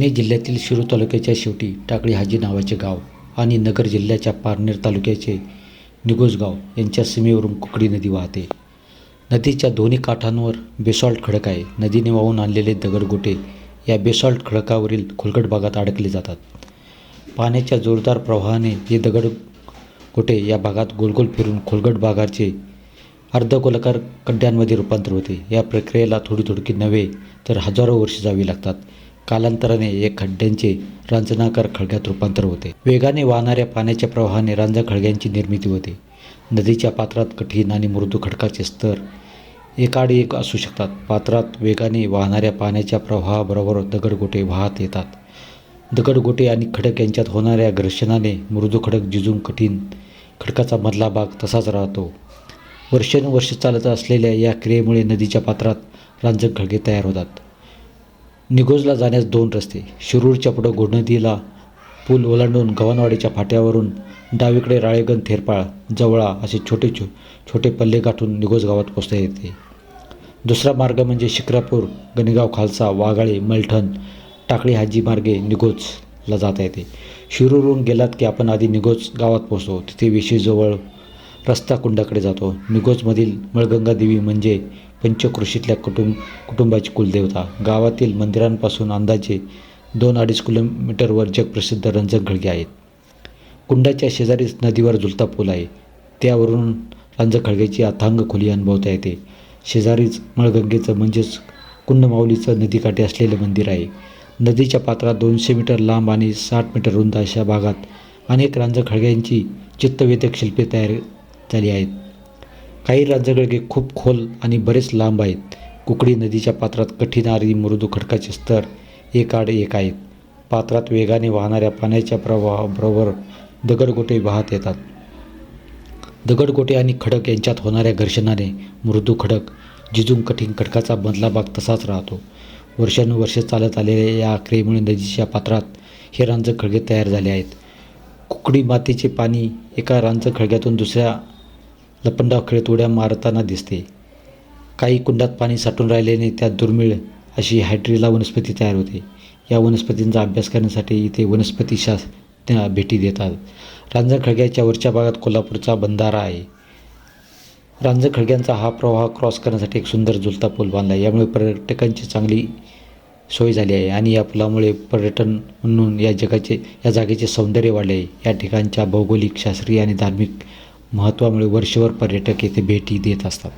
पुणे जिल्ह्यातील शिरू तालुक्याच्या शेवटी टाकळी हाजी नावाचे गाव आणि नगर जिल्ह्याच्या पारनेर तालुक्याचे निगोजगाव यांच्या सीमेवरून कुकडी नदी वाहते. नदीच्या दोन्ही काठांवर बेसॉल्ट खडक आहे. नदीने वाहून आणलेले दगडगोटे या बेसॉल्ट खडकावरील खोलगट भागात अडकले जातात. पाण्याच्या जोरदार प्रवाहाने हे दगड गोटे या भागात गोलगोल फिरून खोलगट भागाचे अर्धगोलाकार खड्ड्यांमध्ये रूपांतर होते. या प्रक्रियेला थोडी थोडकी नव्हे तर हजारो वर्षे जावी लागतात. कालांतराने या खड्ड्यांचे रांजणाकार खळग्यात रूपांतर होते. वेगाने वाहणाऱ्या पाण्याच्या प्रवाहाने रांजा खळग्यांची निर्मिती होते. नदीच्या पात्रात कठीण आणि मृदू खडकाचे स्तर एकाड एक असू शकतात. पात्रात वेगाने वाहणाऱ्या पाण्याच्या प्रवाहाबरोबर दगडगोटे वाहत येतात. दगडगोटे आणि खडक यांच्यात होणाऱ्या घर्षणाने मृदू खडक जिजून कठीण खडकाचा मधला भाग तसाच राहतो. वर्षानुवर्ष चालत असलेल्या या क्रियेमुळे नदीच्या पात्रात रांजक खळगे तयार होतात. निगोजला जाण्यास दोन रस्ते. शिरूरच्या पुढं गोडनदीला पूल ओलांडून गव्हाणवाडीच्या फाट्यावरून डावीकडे राळेगण थेरपाळ जवळा असे छोटे छो छोटे पल्ले गाठून निगोज गावात पोचता येते. दुसरा मार्ग म्हणजे शिक्रापूर गणेगाव खालसा वाघाळे मलठण टाकळी हाजी मार्गे निगोजला जाता येते. शिरूरहून गेलात की आपण आधी निगोज गावात पोचतो तिथे वेशीजवळ रस्ता कुंडाकडे जातो. निगोजमधील मळगंगा देवी म्हणजे पंचकृषीतल्या कुटुंब कुटुंबाची कुलदेवता. गावातील मंदिरांपासून अंदाजे दोन अडीच किलोमीटरवर जगप्रसिद्ध रंजक आहेत. कुंडाच्या शेजारीच नदीवर झुलता पूल आहे. त्यावरून रंजक खळग्याची अथांग खोली अनुभवता येते. शेजारीच मळगंगेचं म्हणजेच कुंडमाऊलीचं नदीकाठी असलेलं मंदिर आहे. नदीच्या पात्रात दोनशे मीटर लांब आणि साठ मीटर रुंद अशा भागात अनेक रांजखळग्यांची चित्तवेधक शिल्पे तयार झाली आहेत. काही रांजगळगे खूप खोल आणि बरेच लांब आहेत. कुकडी नदीच्या पात्रात कठीणारी मृदू खडकाचे स्तर एकाड एक आहेत. पात्रात वेगाने वाहणाऱ्या पाण्याच्या प्रवाहाबरोबर दगडगोटे वाहत येतात. दगडगोटे आणि खडक यांच्यात होणाऱ्या घर्षणाने मृदू खडक जिजून कठीण खडकाचा मधला भाग तसाच राहतो. वर्षानुवर्षे चालत आलेल्या या आक्रेमुळे नदीच्या पात्रात हे रांज खळगे तयार झाले आहेत. कुकडी मातीचे पाणी एका रांजक खळग्यातून दुसऱ्या लपंडावखेळत उड्या मारताना दिसते. काही कुंडात पाणी साठून राहिल्याने त्यात दुर्मिळ अशी हायड्रिला वनस्पती तयार होते. या वनस्पतींचा अभ्यास करण्यासाठी इथे वनस्पतीशास्त्र भेटी देतात. रांजण खळग्याच्या वरच्या भागात कोल्हापूरचा बंधारा आहे. रांजण खळग्यांचा हा प्रवाह क्रॉस करण्यासाठी एक सुंदर झुलता पूल बांधला आहे. यामुळे पर्यटकांची चांगली सोय झाली आहे आणि या पुलामुळे पर्यटन म्हणून या जगाचे या जागेचे सौंदर्य वाढले आहे. या ठिकाणच्या भौगोलिक शास्त्रीय आणि धार्मिक महत्त्वामुळे वर्षभर पर्यटक येथे भेटी देत असतात.